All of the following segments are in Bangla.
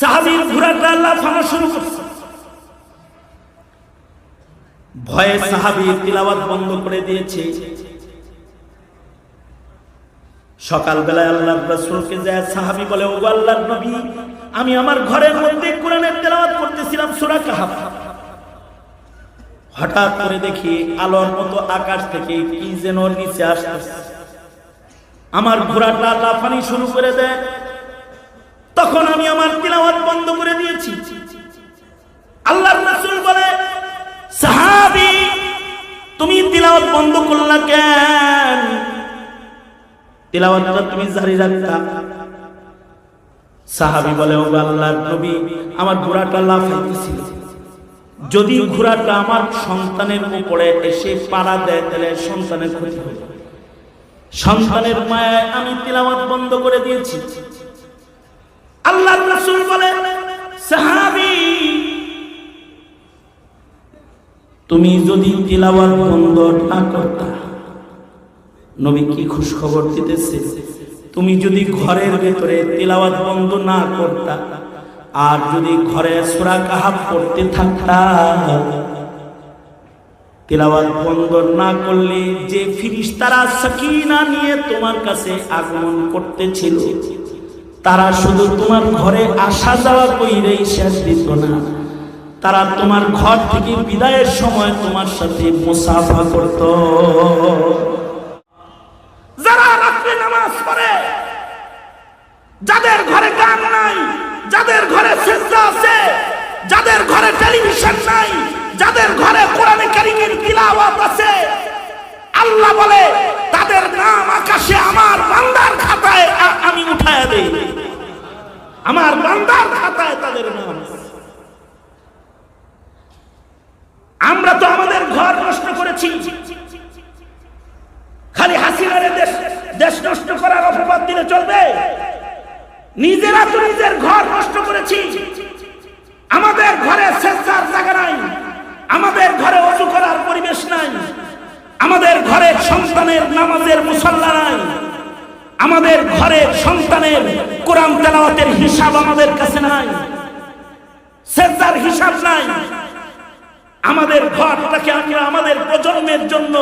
সাহাবির ঘোড়াটা লাফানো শুরু করছে। ভয়ে সাহাবি তিলাওয়াত বন্ধ করে দিয়েছে। সকালবেলায় আল্লাহ রাসূলকে যায় সাহাবি বলে ও আল্লাহর নবী, আমি আমার ঘরের মধ্যে কোরআনের তেলাওয়াত করতেছিলাম সূরা কাহাফ। হঠাৎ করে দেখি আলোর মতো আকাশ থেকে কি যেন নিচে আসতেছে। আমার ঘোড়াটা লাফানি শুরু করে দেয়। আমি আমার তিলাওয়াত বন্ধ করে দিয়েছি। আল্লাহর রাসূল বলে, সাহাবী, তুমি তিলাওয়াত বন্ধ করলা কেন? তিলাওয়াতটা তুমি জারি রাখতা। সাহাবী বলে, ও আল্লাহর নবী, আমার ঘোড়াটা লাফাইতেছিল। যদি ঘোড়াটা আমার সন্তানের উপরে এসে পাড়া দেয়, তাহলে সন্তানের ক্ষতি হবে। সন্তানের মায়ায় আমি তিলাওয়াত বন্ধ করে দিয়েছি। আল্লাহ রাসূল বলে সাহাবী, তুমি যদি তিলাওয়াত বন্ধ না করতা, নবী কি খুশ খবর দিতেছে? তুমি যদি ঘরের ভেতরে তিলাওয়াত বন্ধ না করতা, আর যদি ঘরে সূরা কাহাফ পড়তে থাকতা, তিলাওয়াত বন্ধ না করলে যে ফিরিস্তারা সাকিনা নিয়ে তোমার কাছে আগমন করতেছিল তারা শুধু তোমার ঘরে আসা যাওয়া কইরেই শেষ দিত না। তারা তোমার ঘর থেকে বিদায়ের সময় তোমার সাথে মুসাফা করত। যারা রাত্রে নামাজ পড়ে, যাদের ঘরে গান নাই, যাদের ঘরে সেজদা আছে, যাদের ঘরে টেলিভিশন নাই, যাদের ঘরে কোরআনে কারিমের তিলাওয়াত আছে, আল্লাহ বলে, তাদের নাম আকাশে আমার বান্দার খাতায় আমি উঠায় দেই। আমার বান্দার খাতায় তাদের নাম আমরা তো আমাদের ঘর নষ্ট করেছি। খালি হাসিনারে দেশ দেশ নষ্ট করার অপবাদ দিলে চলবে। নিজেরা তো নিজের ঘর নষ্ট করেছি। আমাদের ঘরে শেষার জায়গা নাই। আমাদের ঘরে অজু করার পরিবেশ নাই। আমাদের ঘরে সন্তানের নামাজের মুসল্লা নাই। আমাদের ঘরে সন্তানের কোরআন তেলাওয়াতের হিসাব আমাদের কাছে নাই। সেজদার হিসাব নাই। আমাদের ঘরটাকে আমরা আমাদের প্রজন্মের জন্য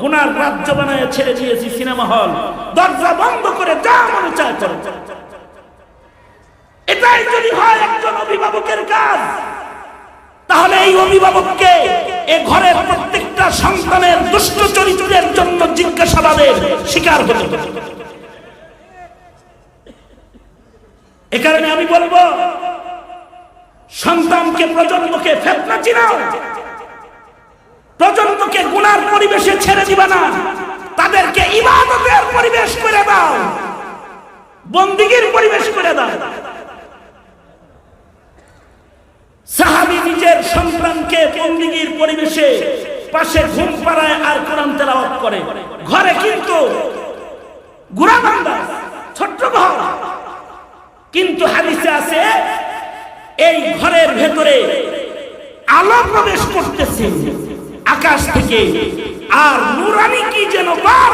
গুনার রাজ্য বানায় ছেড়ে দিয়েছি সিনেমা হল। দরজা বন্ধ করে যা মনে চায় করো। এটাই যদি হয় একজন অভিভাবকের কাজ, তাহলে এই অভিভাবককে এ ঘরের প্রত্যেকটা সন্তানের দুষ্ট চরিত্রের জন্য জিজ্ঞাসাবাদের শিকার হতে হবে এ কারণে আমি বলব, সন্তানকে প্রজন্মকে ফেতনা চিনাও। প্রজন্মকে গুনার পরিবেশে ছেড়ে দিবা না। তাদেরকে ইবাদতের পরিবেশ করে দাও। বন্দিগির পরিবেশ করে দাও। সাহাবি নিজের সন্তানকে বন্দিগির পরিবেশে পাশে ঘুম পাড়ায় আর কোরআন তেলাওয়াত করে। ঘরে কিন্তু গুড়া বান্দা ছোট্ট ঘর কিন্তু হাদিসে আছে এই ঘরের ভেতরে আলো প্রবেশ করতেছে। আকাশ থেকে আর নুরানি কি যেন বারবার